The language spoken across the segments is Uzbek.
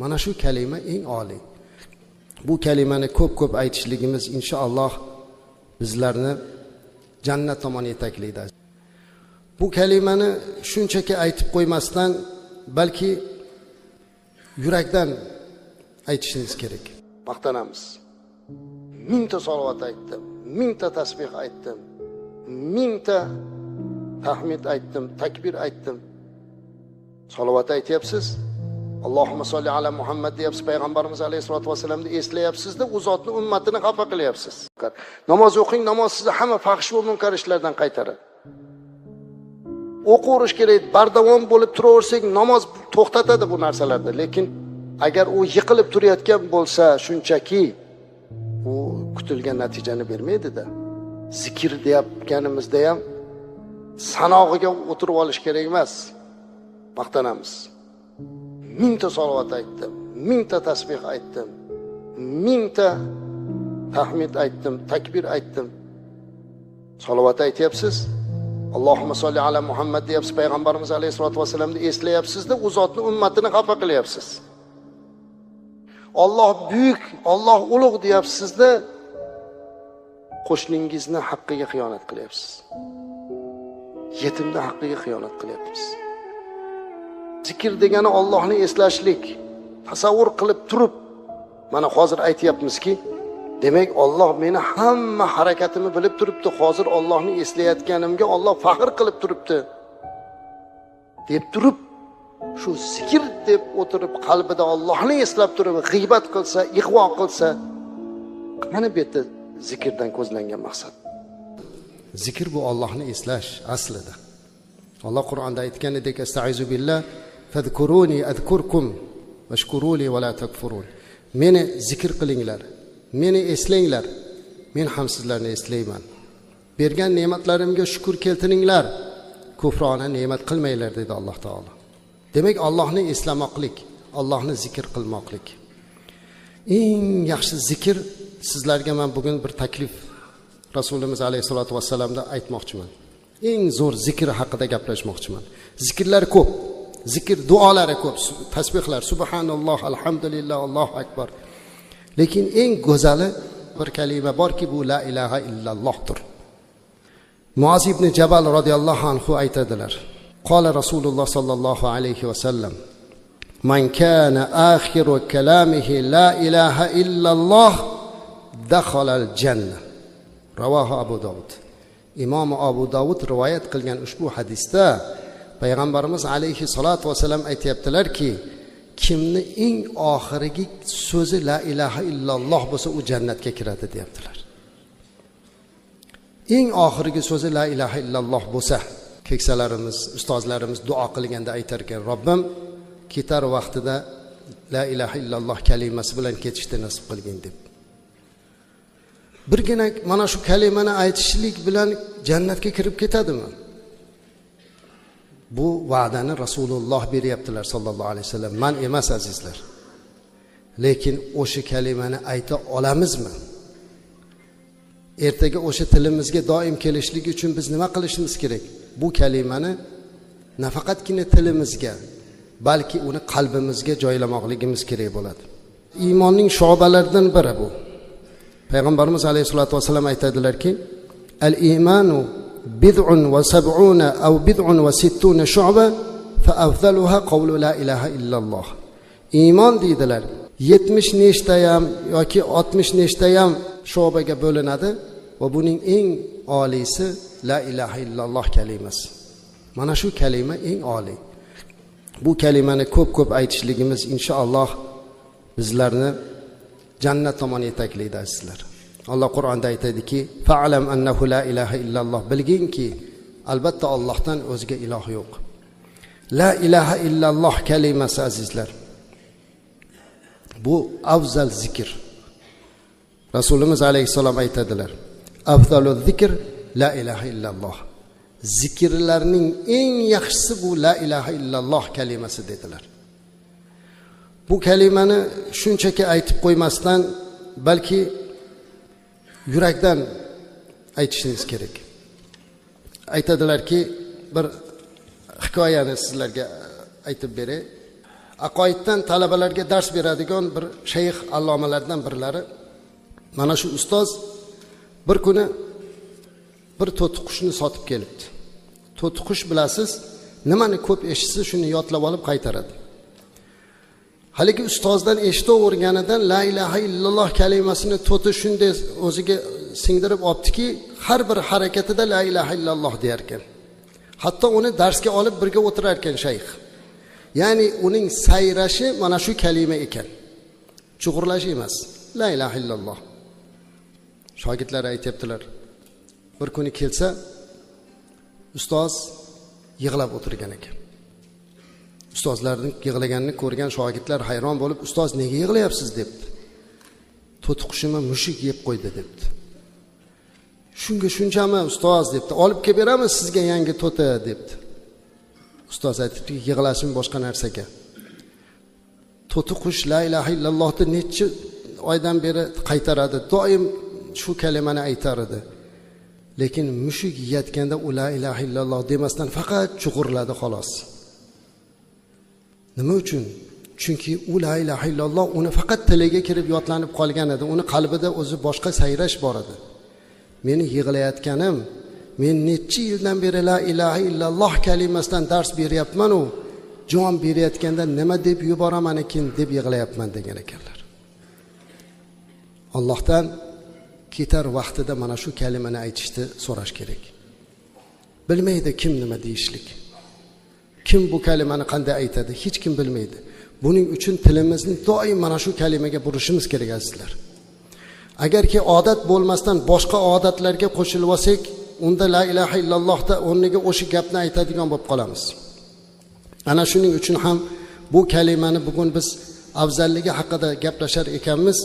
mana shu kalima eng oliy. Bu kalimani ko'p ko'p aytishligimiz inshaalloh bizlarni jannat tomon yetaklaydi bu kalimani shunchaki aytib qo'ymasdan balki yurakdan aytishingiz kerak. Maqtanamiz. Mingta salovat aytdim mingta tasbeh aytdim mingta tahmid aytdim takbir aytdim. Salovat aytyapsiz? Allohimma solli ala muhammad deyapsiz payg'ambarimiz alayhissalotu vassalamni eslayapsizda u zotni ummatini xafa qilyapsiz. Namoz o'qing namoz sizni hamma fahsh va munkar ishlardan qaytaradi. O'qiverish kerak bardavom bo'lib turaversak namoz to'xtatadi bu narsalarni lekin agar u yiqilib turayotgan bo'lsa shunchaki u kutilgan natijani bermaydida. Zikr deyotganimizda ham sanog'iga o'tirib olish kerak emas. Maqtanamiz. Mingta salovat aytdim mingta tasbeh aytdim mingta tahmid aytdim takbir aytdim. Salovat aytyapsiz? Allohimma solli ala muhammad deyapsiz payg'ambarimiz alayhissalotu vassalamni eslayapsizda u zotni ummatini xafa qilyapsiz. Olloh buyuk olloh ulug' deyapsizda qo'shningizni haqqiga xiyonat qilyapsiz. Yetimni haqqiga xiyonat qilyapsiz. Zikr degani ollohni eslashlik. Tasavvur qilib turib mana hozir aytyapmizki demak olloh meni hamma harakatimni bilib turibdi hozir ollohni eslayotganimga olloh faxr qilib turibdi. Deb turib shu zikr deb o'tirib qalbida ollohni eslab turib g'iybat qilsa ig'vo qilsa mana bu yerda zikrdan ko'zlangan maqsad. Zikr bu ollohni eslash aslida. Alloh qur'onda aytganidek astaizu billah. Fadkuruni adkurkum vashkuruli va la takfurun meni zikr qilinglar meni eslanglar men ham sizlarni eslayman bergan ne'matlarimga shukur keltiringlar kufrona ne'mat qilmanglar dedi alloh taolo demak allohni eslamoqlik allohni zikr qilmoqlik eng yaxshi zikr sizlarga man bugun bir taklif rasulimiz alayhissalotu vassalamda aytmoqchiman eng zo'r zikr haqida gaplashmoqchiman zikrlar ko'p zikr duolari ko'p tasbehlar subhanalloh alhamdulillah allohu akbar lekin eng go'zali bir kalima borki bu la ilaha illallohdir muoz ibn jabal roziyallohu anhu aytadilar قال رسول الله صلى الله عليه وسلم من كان آخر كلامه لا إله إلا الله دخل الجنة رواه أبو داود imom abu dovud rivoyat qilgan ushbu hadisda payg'ambarimiz alayhissalotu vassalam aytyaptilarki kimni eng oxirgi so'zi la ilaha illalloh bo'lsa u jannatga kiradi deyaptilar. Eng oxirgi so'zi la ilaha illalloh bo'lsa keksalarimiz ustozlarimiz duo qilganda aytar ekan robbim ketar vaqtida la ilaha illalloh kalimasi bilan ketishni nasib qilgin deb. Birgina mana shu kalimani aytishlik bilan jannatga kirib ketadimi? Bu va'dani rasululloh beryaptilar sollallohu alayhi vasallam. Man emas azizlar. Lekin o'sha kalimani ayta olamizmi? Ertaga o'sha tilimizga doim kelishlik uchun biz nima qilishimiz kerak? Bu kalimani nafaqatgina tilimizga balki uni qalbimizga joylamoqligimiz kerak bo'ladi. Iymonning shobalaridan biri bu. Payg'ambarimiz alayhissalotu vassalam aytadilarki al iymanu bid'un va sab'una aw bid'un va sittuna shu'ba fa afdaluha qawlu la ilaha illalloh. Iymon deydilar yetmish nechtayam yoki oltmish nechtayam sho'baga bo'linadi va buning eng oliysi la ilaha illalloh kalimasi. Mana shu kalima eng oliy. Bu kalimani ko'p ko'p aytishligimiz inshaalloh bizlarni jannat tomon yetaklaydi azizlar alloh qur'onda aytadiki falam annahu la ilaha illalloh. Bilginki albatta ollohdan o'zga iloh yo'q. La ilaha illalloh kalimasi azizlar. Bu afzal zikr. Rasulimiz alayhissalom aytadilar afzalu zikr la ilaha illalloh. Zikrlarning eng yaxshisi bu la ilaha illalloh kalimasi dedilar. Bu kalimani shunchaki aytib qo'ymasdan balki yurakdan aytishingiz kerak. Aytadilarki bir hikoyani sizlarga e, aytib beray. Aqoiddan talabalarga dars beradigan bir shayx allomalardan birlari. Mana shu ustoz bir kuni bir to'tiqushni sotib kelibdi. To'tiqush bilasiz nimani ko'p eshitsa shuni yodlab olib qaytaradi. Haligi ustozdan eshitaverganidan la ilaha illalloh kalimasini to'ti shunday o'ziga singdirib olibdiki har bir harakatida la ilaha illalloh deyarkan. Hatto uni darsga olib birga o'tirar ekan shayx. Ya'ni uning sayrashi mana shu kalima ekan. Chug'urlash emas. La ilaha illalloh. Shogirdlari aytyaptilar bir kuni kelsa ustoz yig'lab o'tirgan ekan. Ustozlarni yig'laganini ko'rgan shogirdlar hayron bo'lib ustoz nega yig'layapsiz? debdi. To'tiqushimni mushuk yeb qo'ydi debdi. Shunga shunchami ustoz debdi. Olib kelib beramiz sizga yangi to'ti debdi. Ustoz aytibdiki yig'lashim boshqa narsaga. To'ti qush la ilaha illallohni necha oydan beri qaytaradi doim shu kalimani aytar edi. Lekin mushuk yeyotganda u la ilaha illalloh demasdan faqat chug'urladi xolos. Nima uchun? Chunki u la ilaha illalloh uni faqat tiliga kirib yodlanib qolgan edi. Uni qalbida o'zi boshqa sayrash bor edi. Meni yig'layotganim men necha yildan beri la ilaha illalloh kalimasidan dars beryapmanu jon berayotganda nima deb yuboraman ekan deb yig'layapman degan ekanlar. Allohdan ketar vaqtida mana shu kalimani aytishni so'rash kerak. Bilmaydi kim nima deyishlik. Kim bu kalimani qanday aytadi? Hech kim bilmaydi. Buning uchun tilimizni doim mana shu kalimaga burishimiz kerak azizlar. Agarki odat bo'lmasdan boshqa odatlarga qo'shilib olsak unda la ilaha illallohda o'rniga o'sha gapni aytadigan bo'lib qolamiz. Ana shuning uchun ham bu kalimani bugun biz afzalligi haqida gaplashar ekanmiz.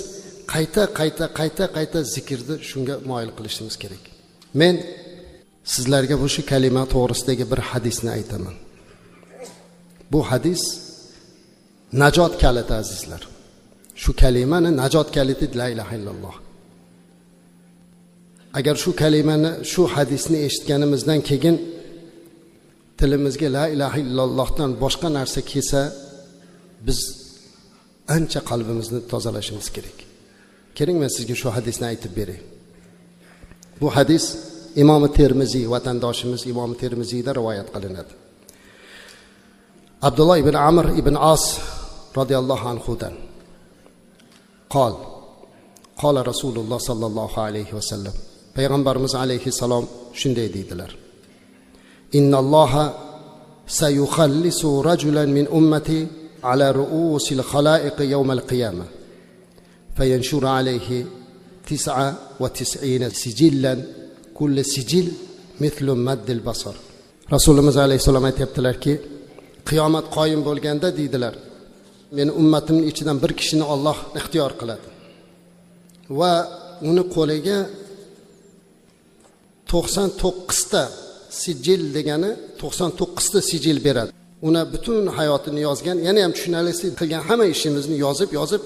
Qayta qayta qayta qayta zikrni shunga moyil qilishimiz kerak. Men sizlarga bu shu kalima to'g'risidagi bir hadisni aytaman. Bu hadis najot kaliti azizlar. Shu kalimani najot kaliti la ilaha illalloh. Agar shu kalimani shu hadisni eshitganimizdan keyin tilimizga la ilaha illallohdan boshqa narsa kelsa biz ancha qalbimizni tozalashimiz kerak. Keling men sizga shu hadisni aytib beray bu hadis imomi termiziy vatandoshimiz imomi termiziyda rivoyat qilinadi. abdulloh ibn amir ibn os roziyallohu anhudan. Qol. Qola rasululloh sollallohu alayhi vasallam payg'ambarimiz alayhissalom shunday deydilar. Innalloha sayuhallisu rajulan min ummati ala ruusil xaloiqi yawmal qiyama fayanshuru alayhi tis'a va tis'ina sijillan kulli sijil mithlu maddil basar. Rasulimiz alayhissalom aytyaptilarki qiyomat qoyim bo'lganda deydilar. Meni ummatimni ichidan bir kishini olloh ixtiyor qiladi. Va uni qo'liga to'qson to'qqizta sijil degani to'qson to'qqizta sijil beradi. Uni butun hayotini yozgan yana ham tushunarlisi qilgan hamma ishimizni yozib yozib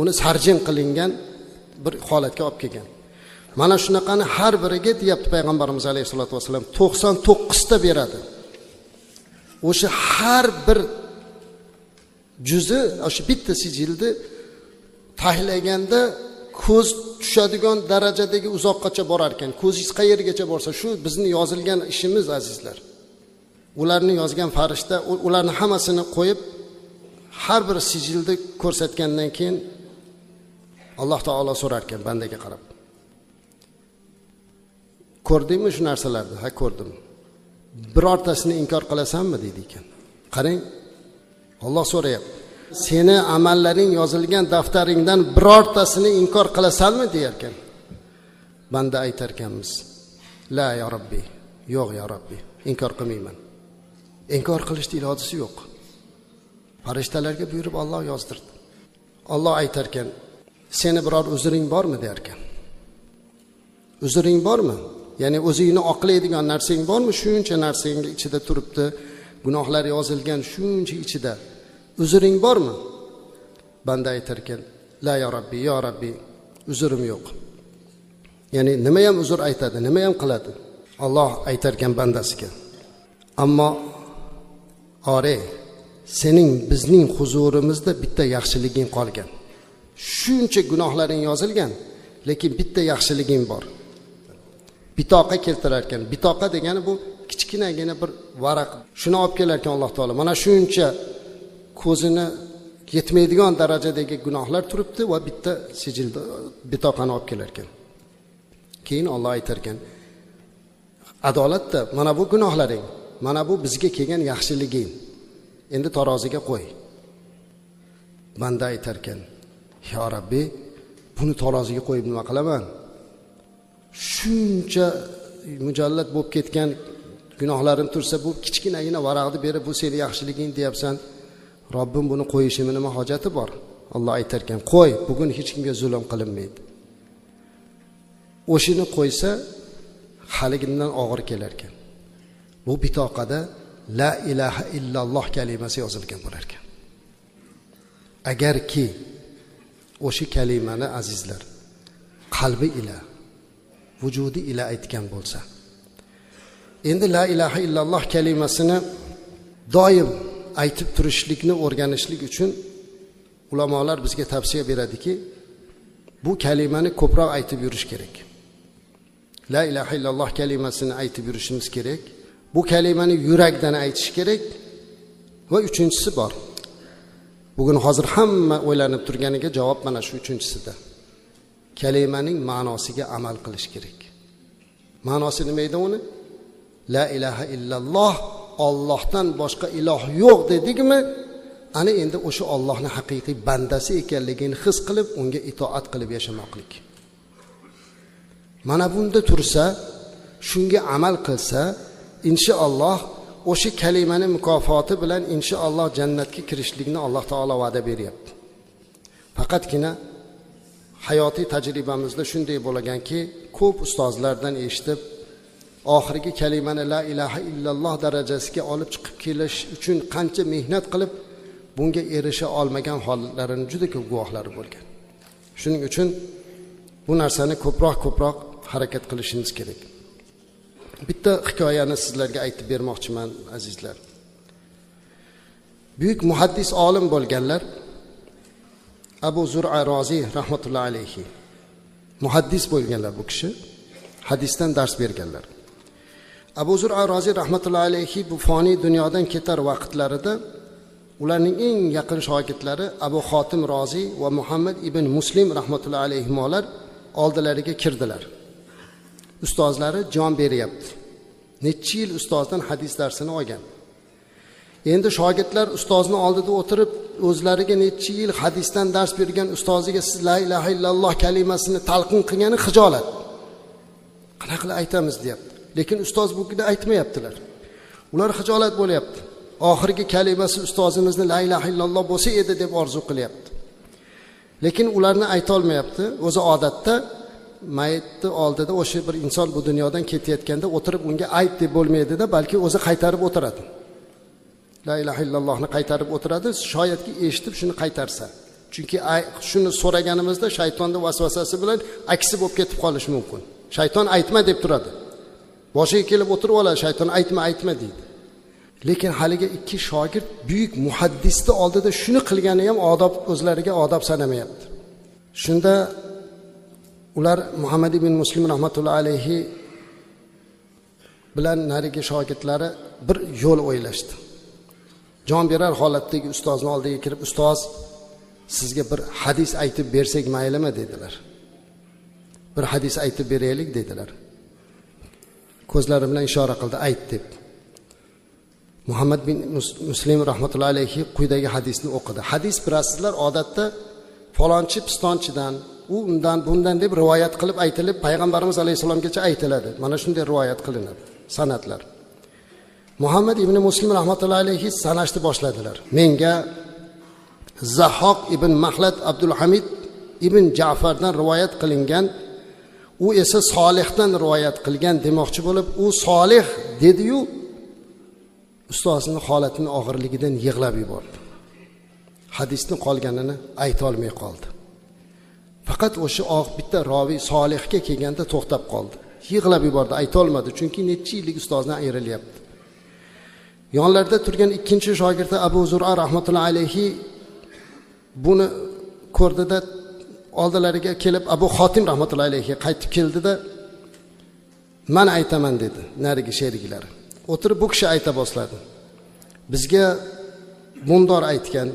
uni sarjin qilingan bir holatga olib kelgan. Mana shunaqani har biriga deyapti payg'ambarimiz alayhissalotu vassalam to'qson to'qqizta beradi. O'sha har bir juzi o'sha bitta sijilni tahlaganda ko'z tushadigan darajadagi uzoqqacha borar ekan. Ko'zingiz qayergacha borsa shu bizni yozilgan ishimiz azizlar. Ularni yozgan farishta ularni hammasini qo'yib har bir sijilni ko'rsatgandan keyin alloh taolo so'rar ekan bandaga qarab. Ko'rdingmi shu narsalarni? Ha ko'rdim. Birortasini inkor qilasanmi deydi ekan. Qarang olloh so'rayapti. Seni amallaring yozilgan daftaringdan birortasini inkor qilasanmi deyarkan banda aytar ekanmiz la yo robbiy yo'q yo robbiy inkor qilmayman. Inkor qilishni ilojisi yo'q. Farishtalarga buyurib olloh yozdirdi. Olloh aytarkan seni biror uzring bormi derkan uzring bormi? Ya'ni o'zingni oqlaydigan narsang bormi? Shuncha narsang ichida turibdi. Gunohlar yozilgan shuncha ichida. Uzring bormi? Banda aytarkan la yo robbiy yo robbiy uzrim yo'q. Ya'ni nima ham uzr aytadi nima ham qiladi? Olloh aytarkan bandasiga. Ammo ore sening bizning huzurimizda bitta yaxshiliging qolgan. Shuncha gunohlaring yozilgan lekin bitta yaxshiliging bor. Bitoqa keltirar ekan bitoqa degani bu kichkinagina bir varaq. Shuni olib kelar ekan alloh taolo. Mana shuncha ko'zini yetmaydigan darajadagi gunohlar turibdi va bitta sijilda bitoqani olib kelar ekan keyin olloh aytar ekan adolatda mana bu gunohlaring mana bu bizga kelgan yaxshiliging. Endi taroziga qo'y. Banda aytar ekan yo rabbiy buni taroziga qo'yib nima qilaman? Shuncha mujallat bo'lib ketgan gunohlarim tursa bu kichkinagina varaqni berib bu seni yaxshiliging deyapsan. Robbim buni qo'yishimni nima hojati bor? Olloh aytar ekan qo'y bugun hech kimga zulm qilinmaydi. O'shani qo'ysa haligidan og'ir kelar ekan. Bu bitoqada la ilaha illalloh kalimasi yozilgan bo'lar ekan. Agarki o'sha kalimani azizlar qalbi ila vujudi ila aytgan bo'lsa. Endi la ilaha illalloh kalimasini doim aytib turishlikni o'rganishlik uchun ulamolar bizga tavsiya beradiki bu kalimani ko'proq aytib yurish kerak. La ilaha illalloh kalimasini aytib yurishimiz kerak. Bu kalimani yurakdan aytish kerak va uchinchisi bor. Bugun hozir hamma o'ylanib turganiga javob mana shu uchinchisida kalimaning ma'nosiga amal qilish kerak. Ma'nosi nima edi uni? La ilaha illalloh ollohdan boshqa iloh yo'q dedikmi? Ana endi o'sha ollohni haqiqiy bandasi ekanligini his qilib unga itoat qilib yashamoqlik. Mana bunda tursa shunga amal qilsa inshaalloh o'sha kalimani mukofoti bilan inshaalloh jannatga kirishlikni alloh taolo va'da beryapti. Faqatgina hayotiy tajribamizda shunday bo'lganki ko'p ustozlardan eshitib oxirgi kalimani la ilaha illalloh darajasiga olib chiqib kelish uchun qancha mehnat qilib bunga erisha olmagan holatlarini juda ko'p guvohlari bo'lgan. Shuning uchun bu narsani ko'proq ko'proq harakat qilishimiz kerak. Bitta hikoyani sizlarga aytib bermoqchiman azizlar. Buyuk muhaddis olim bo'lganlar abu zura roziy rahmatullohi alayhi. Muhaddis bo'lganlar bu kishi hadisdan dars berganlar. Abu zura roziy rahmatullohi alayhi bu foniy dunyodan ketar vaqtlarida ularning eng yaqin shogirdlari abu xotim roziy va muhammad ibn muslim rahmatullohi alayhimolar oldilariga kirdilar. Ustozlari jon beryapti. Necha yil ustozdan hadis darsini olgan. Endi shogirdlar ustozni oldida o'tirib o'zlariga necha yil hadisdan dars bergan ustoziga siz la ilaha illalloh kalimasini talqin qilgani hijolat qanaqa qilib aytamiz deyapti. Lekin ustoz bu aytmayaptilar. Ular hijolat bo'lyapti. Oxirgi kalimasi ustozimizni la ilaha illalloh bo'lsa edi deb orzu qilyapti. Lekin ularni aytolmayapti o'zi odatda mayitni oldida o'sha bir inson bu dunyodan ketayotganda o'tirib unga ayt deb bo'lmaydida balki o'zi qaytarib o'tiradi. La ilaha illallohni qaytarib o'tiradi shoyatki eshitib shuni qaytarsa. Chunki shuni so'raganimizda shaytonni vasvasasi bilan aksi bo'lib ketib qolishi mumkin. Shayton aytma deb turadi. Boshiga kelib o'tirib oladi shayton aytma aytma deydi. Lekin haligi ikki shogird buyuk muhaddisni oldida shuni qilgani ham odob o'zlariga odob sanamayapti shunda ular muhammad ibn muslim rahmatullohi alayhi bilan narigi shogirdlari bir yo'l o'ylashdi. Jon berar holatdagi ustozni oldiga kirib ustoz sizga bir hadis aytib bersak maylimi? dedilar. Bir hadis aytib beraylik dedilar. Ko'zlari bilan ishora qildi ayt deb. Muhammad bin muslim rahmatullohi alayhi quyidagi hadisni o'qidi. Hadis bilasizlar odatda falonchi pistonchidan u undan bundan deb rivoyat qilib aytilib payg'ambarimiz alayhissalomgacha aytiladi. Mana shunday rivoyat qilinadi san'atlar. Muhammad ibn muslim rahmatullohi alayhi sanashni boshladilar. Menga zahoq ibn mahlat abdulhamid ibn jafardan rivoyat qilingan u esa solihdan rivoyat qilgan demoqchi bo'lib u solih dediyu ustozini holatini og'irligidan yig'lab yubordi. Hadisni qolganini aytolmay qoldi. Faqat o'sha og' bitta roviy solihga kelganda to'xtab qoldi. Yig'lab yubordi aytolmadi chunki necha yillik ustozidan ayrilyapti yonlarida turgan ikkinchi shogirdi abu zura rahmatullohi alayhi buni ko'rdida oldilariga kelib abu xotim rahmatullohi alayhi qaytib keldida man aytaman dedi narigi sherigilari o'tirib bu kishi ayta boshladi. Bizga bundor aytgan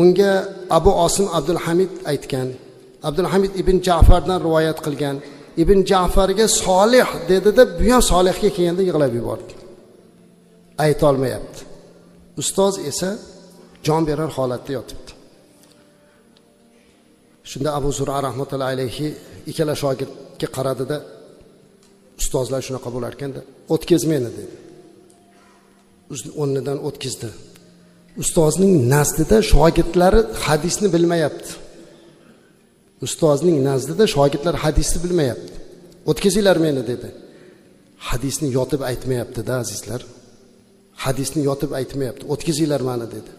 unga abu osim abdulhamid aytgan abdulhamid ibn jafardan rivoyat qilgan ibn jafarga solih dedida bu ham solihga kelganda yig'lab yubordi. Aytolmayapti. Ustoz esa jon berar holatda yotibdi. Shunda abu zura rahmatullohi alayhi ikkala shogirdga qaradida ustozlar shunaqa bo'lar ekanda o'tkiz meni dedi o'rnidan o'tkazdi. Ustozning nazdida shogirdlari hadisni bilmayapti. Ustozning nazdida shogirdlar hadisni bilmayapti. O'tkazinglar meni dedi. Hadisni yotib aytmayaptida azizlar. Hadisni yotib aytmayapti. O'tkazinglar mani dedi.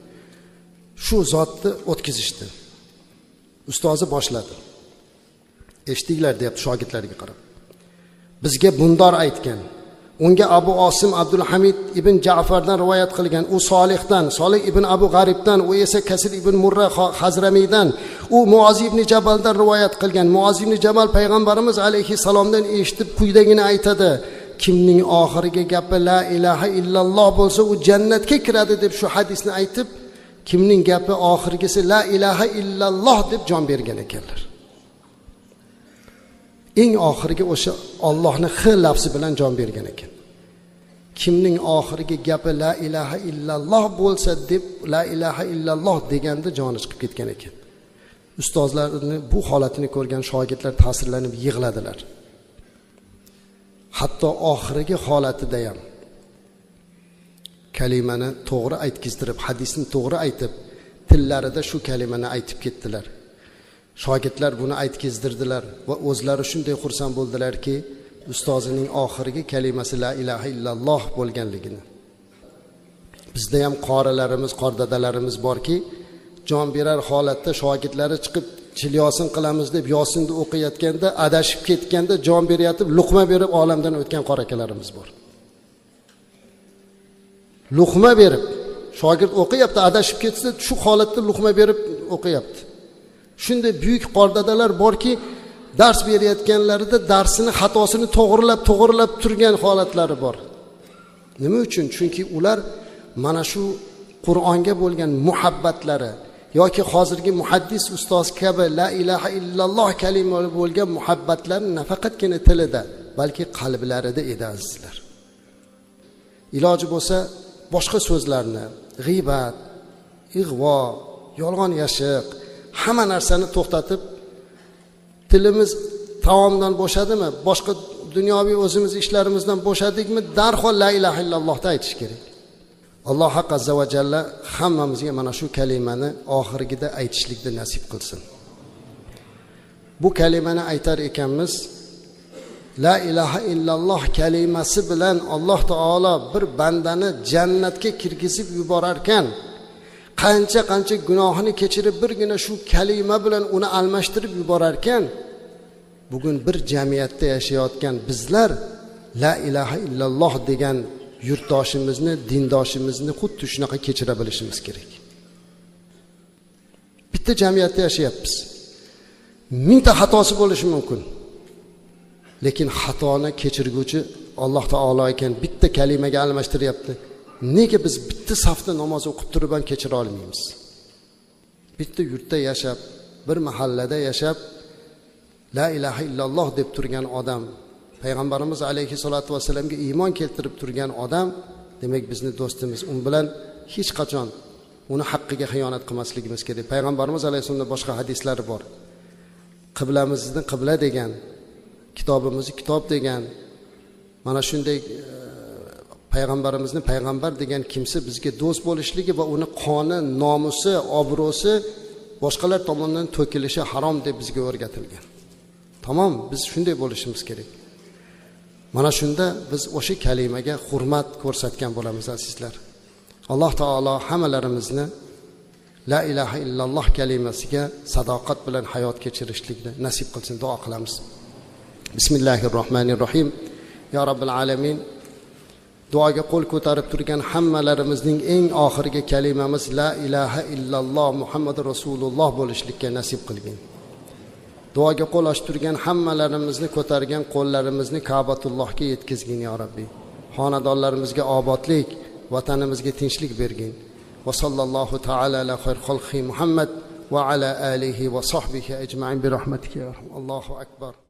Shu zotni o'tkazishdi. Ustozi boshladi. Eshitdinglar deyapti shogirdlariga qarab. Bizga bundor aytgan. Unga abu osim abdulhamid ibn jafardan rivoyat qilgan. U solihdan solih ibn abu g'aribdan u esa kasir ibn murra hazramiydan u muozi ibn jabaldan rivoyat qilgan. Muozi ibn jabal payg'ambarimiz alayhissalomdan eshitib quyidagini aytadi. Kimning oxirgi gapi la ilaha illalloh bo'lsa u jannatga kiradi deb shu hadisni aytib kimning gapi oxirgisi la ilaha illalloh deb jon bergan ekanlar. Eng oxirgi o'sha ollohni h lafzi bilan jon bergan ekan. Kimning oxirgi gapi la ilaha illalloh bo'lsa deb la ilaha illalloh deganda joni chiqib ketgan ekan. Ustozlarni bu holatini ko'rgan shogirdlar ta'sirlanib yig'ladilar. Hatto oxirgi holatida ham kalimani to'g'ri aytkizdirib hadisni to'g'ri aytib tillarida shu kalimani aytib ketdilar. Shogirdlar buni aytkizdirdilar va o'zlari shunday xursand bo'ldilarki ustozining oxirgi kalimasi la ilaha illalloh bo'lganligini. Bizda ham qorilarimiz qordadalarimiz borki jon berar holatda shogirdlari chiqib chilyosin qilamiz deb yosinni o'qiyotganda adashib ketganda jon beryotib luqma berib olamdan o'tgan qora akalarimiz bor. Luqma berib shogird o'qiyapti adashib ketsa shu holatda luqma berib o'qiyapti. Shunday buyuk qordadalar borki dars berayotganlarida darsini xatosini to'g'irlab to'g'irlab turgan holatlari bor. Nima uchun? Chunki ular mana shu qur'onga bo'lgan muhabbatlari yoki hozirgi muhaddis ustoz kabi la ilaha illalloh kalima bo'lgan muhabbatlar nafaqatgina tilida balki qalblarida edi azizlar. Iloji bo'lsa boshqa so'zlarni g'iybat ig'vo yolg'on yashiq hamma narsani to'xtatib tilimiz taomdan bo'shadimi? Boshqa dunyoviy o'zimiz ishlarimizdan bo'shadikmi? Darhol la ilaha illallohni aytish kerak. Alloh haq azza va jalla hammamizga mana shu kalimani oxirgida aytishlikni nasib qilsin. Bu kalimani aytar ekanmiz la ilaha illalloh kalimasi bilan alloh taolo bir bandani jannatga kirgizib yuborarkan qancha qancha gunohini kechirib birgina shu kalima bilan uni almashtirib yuborarkan bugun bir jamiyatda yashayotgan bizlar la ilaha illalloh degan yurtdoshimizni dindoshimizni xuddi shunaqa kechira bilishimiz kerak. Bitta jamiyatda yashayapmiz. Mingta xatosi bo'lishi mumkin. Lekin xatoni kechirguvchi alloh taolo ekan bitta kalimaga almashtiryapti. Nega biz bitta safda namoz o'qib turib ham kechira olmaymiz? Bitta yurtda yashab bir mahallada yashab la ilaha illalloh deb turgan odam payg'ambarimiz alayhissalotu vassalamga iymon keltirib turgan odam demak bizni do'stimiz u bilan hech qachon uni haqqiga xiyonat qilmasligimiz kerak. Payg'ambarimiz alayhissalomda boshqa hadislari bor. Qiblamizni qibla degan kitobimizni kitob degan mana shunday e, payg'ambarimizni payg'ambar degan kimsa bizga do'st bo'lishligi va uni qoni nomusi obro'si boshqalar tomonidan to'kilishi harom deb bizga o'rgatilgan. Tamom biz shunday bo'lishimiz kerak. Mana shunda biz o'sha kalimaga hurmat ko'rsatgan bo'lamiz azizlar. Alloh taolo hammalarimizni la ilaha illalloh kalimasiga sadoqat bilan hayot kechirishlikni nasib qilsin duo qilamiz. Bismillahi rohmanir rohim yo robbil alamin. Duoga qo'l ko'tarib turgan hammalarimizning eng oxirgi kalimamiz la ilaha illalloh muhammadu rasululloh bo'lishlikka nasib qilgin. Duoga qo'l ochib turgan hammalarimizni ko'targan qo'llarimizni kabatullohga yetkazgin yo rabbiy xonadonlarimizga obodlik vatanimizga tinchlik bergin. Va sallallohu taala ala xayr xalqi muhammad va ala alihi va sahbihi ajmain bi rahmatika ya allohu akbar.